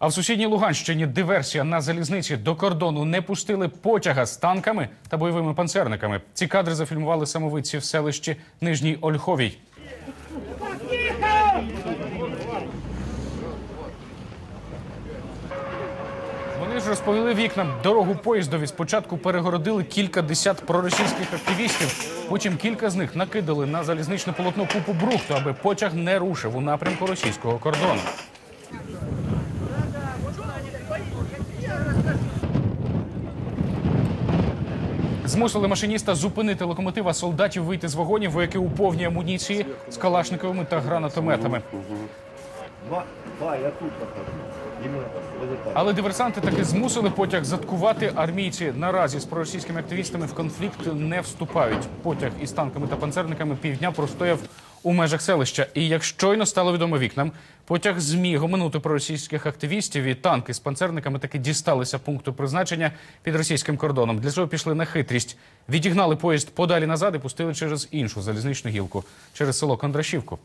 А в сусідній Луганщині диверсія на залізниці до кордону не пустили потяга з танками та бойовими панцерниками. Ці кадри зафільмували самовидці в селищі Нижній Ольховій. Вони ж розповіли вікнам дорогу поїздові. Спочатку перегородили кілька десят проросійських активістів. Потім кілька з них накидали на залізничне полотно купу брухту, аби потяг не рушив у напрямку російського кордону. Змусили машиніста зупинити локомотива солдатів вийти з вагонів, вояки у повній амуніції з калашниковими та гранатометами. Але диверсанти таки змусили потяг заткувати. Армійці наразі з проросійськими активістами в конфлікт не вступають. Потяг із танками та панцерниками півдня простояв у межах селища. І як щойно стало відомо вікнам, потяг зміг оминути проросійських активістів і танки з панцерниками таки дісталися пункту призначення під російським кордоном. Для цього пішли на хитрість. Відігнали поїзд подалі назад і пустили через іншу залізничну гілку через село Кондрашівку.